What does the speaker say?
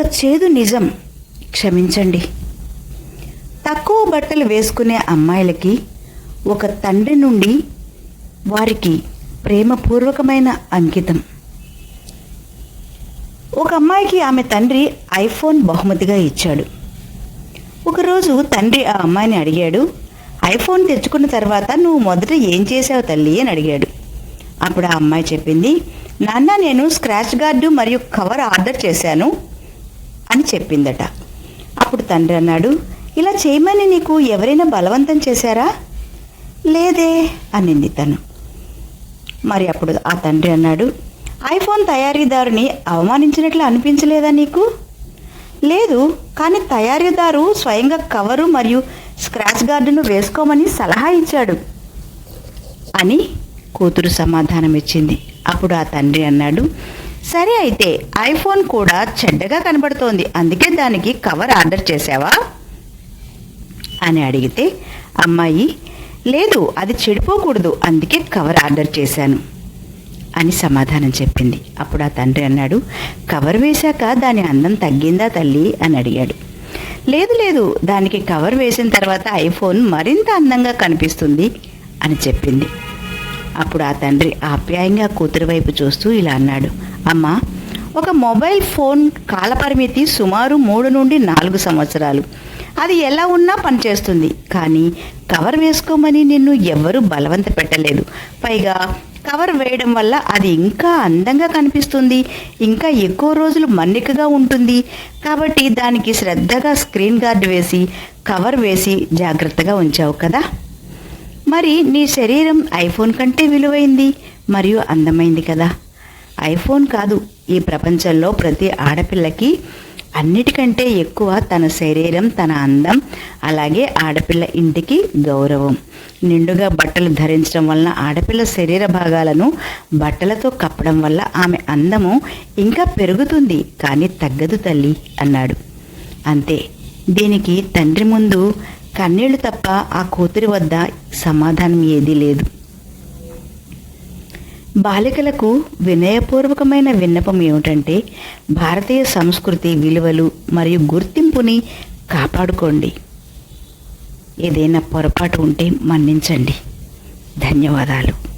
ఒక చేదు నిజం. క్షమించండి. తక్కువ బట్టలు వేసుకునే అమ్మాయిలకి ఒక తండ్రి నుండి వారికి ప్రేమపూర్వకమైన అంకితం. ఒక అమ్మాయికి ఆమె తండ్రి ఐఫోన్ బహుమతిగా ఇచ్చాడు. ఒకరోజు తండ్రి ఆ అమ్మాయిని అడిగాడు ఐఫోన్ తెచ్చుకున్న తర్వాత నువ్వు మొదట ఏం చేసావు తల్లి? అని అడిగాడు. అప్పుడు ఆ అమ్మాయి చెప్పింది నాన్న నేను స్క్రాచ్ గార్డు మరియు కవర్ ఆర్డర్ చేశాను. అని చెప్పిందట. అప్పుడు తండ్రి అన్నాడు ఇలా చేయమని నీకు ఎవరైనా బలవంతం చేశారా? లేదే అనింది తను. మరి అప్పుడు ఆ తండ్రి అన్నాడు ఐఫోన్ తయారీదారుని అవమానించినట్లు అనిపించలేదా నీకు? లేదు కానీ తయారీదారు స్వయంగా కవరు మరియు స్క్రాచ్ గార్డును వేసుకోమని సలహా ఇచ్చాడు అని కూతురు సమాధానం ఇచ్చింది అప్పుడు ఆ తండ్రి అన్నాడు సరే అయితే ఐఫోన్ కూడా చెడ్డగా కనబడుతోంది. అందుకే దానికి కవర్ ఆర్డర్ చేసావా అని అడిగితే అమ్మాయి లేదు అది చెడిపోకూడదు అందుకే కవర్ ఆర్డర్ చేశాను అని సమాధానం చెప్పింది. అప్పుడు ఆ తండ్రి అన్నాడు కవర్ వేశాక దాని అందం తగ్గిందా తల్లి? అని అడిగాడు. లేదు లేదు దానికి కవర్ వేసిన తర్వాత ఐఫోన్ మరింత అందంగా కనిపిస్తుంది అని చెప్పింది. అప్పుడు ఆ తండ్రి ఆప్యాయంగా కూతురు వైపు చూస్తూ ఇలా అన్నాడు అమ్మా ఒక మొబైల్ ఫోన్ కాలపరిమితి సుమారు మూడు నుండి నాలుగు సంవత్సరాలు. అది ఎలా ఉన్నా పనిచేస్తుంది. కానీ కవర్ వేసుకోమని నిన్ను ఎవ్వరూ బలవంత పెట్టలేదు. పైగా కవర్ వేయడం వల్ల అది ఇంకా అందంగా కనిపిస్తుంది. ఇంకా ఎక్కువ రోజులు మన్నికగా ఉంటుంది. కాబట్టి దానికి శ్రద్ధగా స్క్రీన్ గార్డ్ వేసి కవర్ వేసి జాగ్రత్తగా ఉంచావు కదా? మరి నీ శరీరం ఐఫోన్ కంటే విలువైంది మరియు అందమైంది కదా? ఐఫోన్ కాదు. ఈ ప్రపంచంలో ప్రతి ఆడపిల్లకి అన్నిటికంటే ఎక్కువ తన శరీరం తన అందం అలాగే ఆడపిల్ల ఇంటికి గౌరవం. నిండుగా బట్టలు ధరించడం వలన ఆడపిల్ల శరీర భాగాలను బట్టలతో కప్పడం వల్ల ఆమె అందము ఇంకా పెరుగుతుంది కానీ తగ్గదు తల్లి అన్నాడు. అంతే. దీనికి తండ్రి ముందు కన్నీళ్ళు తప్ప ఆ కూతురి వద్ద సమాధానం ఏదీ లేదు. బాలికలకు వినయపూర్వకమైన విన్నపం ఏమిటంటే భారతీయ సంస్కృతి విలువలు మరియు గుర్తింపుని కాపాడుకోండి. ఏదైనా పొరపాటు ఉంటే మన్నించండి. ధన్యవాదాలు.